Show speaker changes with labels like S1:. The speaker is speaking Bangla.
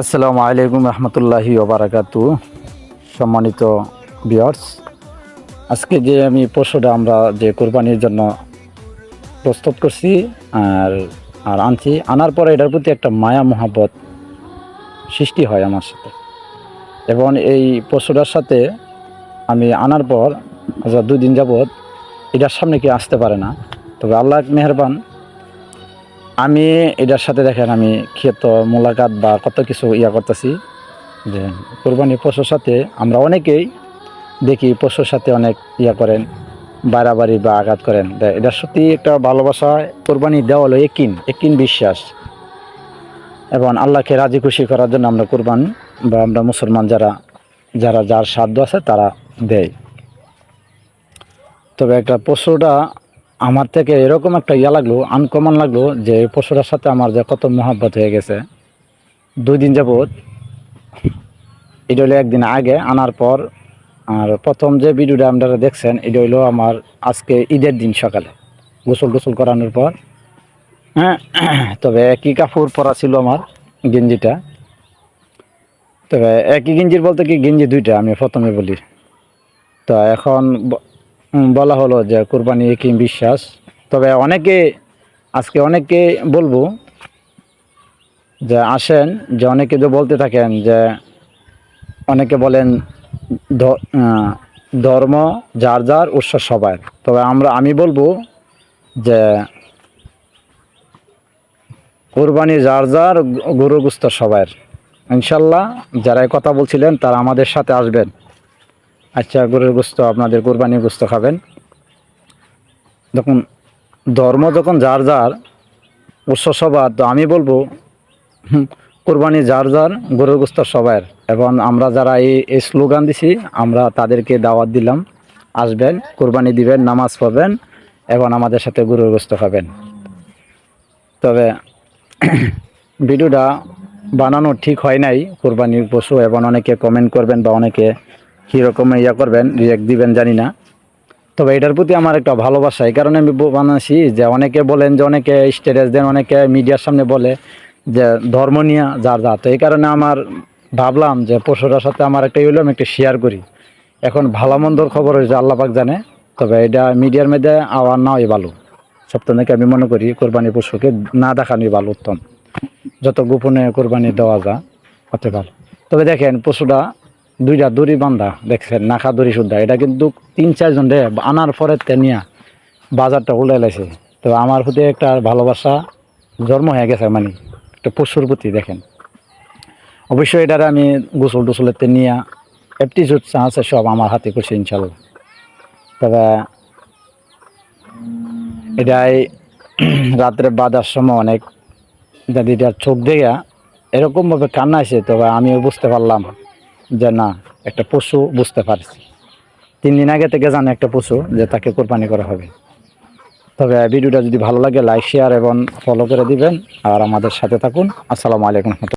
S1: আসসালামু আলাইকুম রহমতুল্লাহি ওবারাকাতু। সম্মানিত বিয়ার্স আজকে যে আমি পশুটা আমরা যে কোরবানির জন্য প্রস্তুত করছি আর আর আনছি, আনার পরে এটার প্রতি একটা মায়া, মহাব্বত সৃষ্টি হয় আমার সাথে। এবং এই পশুটার সাথে আমি আনার পর দুদিন যাবৎ, এটার সামনে কি আসতে পারে না। তবে আল্লাহ মেহরবান আমি এটার সাথে দেখেন, আমি ক্ষেত, মোলাকাত বা কত কিছু ইয়া করতেছি। যে কোরবানি পশুর সাথে আমরা অনেকেই দেখি পশুর সাথে অনেক ইয়া করেন, বাড়াবাড়ি বা আঘাত করেন। এটার সত্যি একটা ভালোবাসা। কোরবানি দেওয়া হলো একিন একিন বিশ্বাস। এবং আল্লাহকে রাজি খুশি করার জন্য আমরা কোরবান বা আমরা মুসলমান যারা যারা, যার সাধ্য আছে তারা দেয়। তবে একটা পশুটা আমার থেকে এরকম একটা ইয়া লাগল আনকমন লাগল যে পশুটার সাথে আমার যে কত মহাব্বত হয়ে গেছে। দুই দিন যাবৎ, এটা হলো একদিন আগে আনার পর, আর প্রথম যে ভিডিওটা আপনারা দেখছেন, এটা হলো আমার আজকে ঈদের দিন সকালে, গোসল গোসল করানোর পর। হ্যাঁ তবে একই কাপড় পরা ছিল আমার গেঞ্জিটা। তবে একই গেঞ্জির বলতে কি গেঞ্জি দুইটা, আমি প্রথমে বলি। তো এখন বলা হলো যে কোরবানি কি বিশ্বাস। তবে অনেকে, আজকে অনেকে বলব যে আসেন, যে অনেকে যে বলতে থাকেন যে অনেকে বলেন ধর্ম যার যার উৎসব সবার। তবে আমরা, আমি বলব যে কোরবানি যার যার গরু গুস্ত সবার। ইনশাল্লাহ যারা কথা বলছিলেন তারা আমাদের সাথে আসবেন। আচ্ছা গরুর গোস্ত, আপনাদের কোরবানির গোস্ত খাবেন। যখন ধর্ম যখন যার যার, উৎস সবার, তো আমি বলব কোরবানি যার যার, গরুর গোস্ত সবার। এবং আমরা যারা এই এই স্লোগান দিছি, আমরা তাদেরকে দাওয়াত দিলাম, আসবেন, কোরবানি দিবেন, নামাজ পড়বেন, এবং আমাদের সাথে গরুর গোস্ত খাবেন। তবে, ভিডিওটা বানানো ঠিক হয় নাই, কোরবানির পশু, এবং অনেকে কমেন্ট করবেন বা অনেকে কীরকম ইয়া করবেন রিয়াক্ট দিবেন জানি না। তবে এটার প্রতি আমার একটা ভালোবাসা, এই কারণে আমি ব- বানাচ্ছি যে অনেকে বলেন যে অনেকে স্টেটাস দেন, অনেকে মিডিয়ার সামনে বলে যে ধর্ম নিয়ে যার যা তো এই কারণে আমার ভাবলাম যে পশুটার সাথে আমার একটা হইল একটা শেয়ার করি। এখন ভালো মন্দর খবর হয়েছে আল্লাপাক জানে, তবে এটা মিডিয়ার মধ্যে আওয়ার না হয় ভালো। সপ্তাহ থেকে আমি মনে করি কোরবানি পশুকে না দেখানোই ভালো, উত্তম। যত গোপনে কোরবানি দেওয়া যা হতে ভালো। তবে দেখেন পশুটা দুইটা দড়ি বান্ধা, দেখছেন? নাখা দড়ি শুদ্ধা এটা কিন্তু তিন, চারজন রে, আনার পরে তেনিয়া বাজারটা উল্টে লাইছে। তো আমার প্রতি একটা ভালোবাসা জন্ম হয়ে গেছে মানে একটা পশুর প্রতি, দেখেন। অবশ্যই এটার আমি গোসল টোসলের তেনিয়া অ্যাপটিচিউড আছে সব আমার হাতে করছি ইনশাল্লাহ। তবে এটাই রাত্রে বাজার সময় অনেক দাদিটার চোখ দেখা এরকমভাবে কান্না আসে তবে আমিও বুঝতে পারলাম। যে না, একটা পশু বুঝতে পারছি। তিন দিন আগে থেকে জানে একটা পশু যে তাকে কোরবানি করা হবে। তবে ভিডিওটা যদি ভালো লাগে লাইক শেয়ার এবং ফলো করে দিবেন। আর আমাদের সাথে থাকুন। আসসালামু আলাইকুম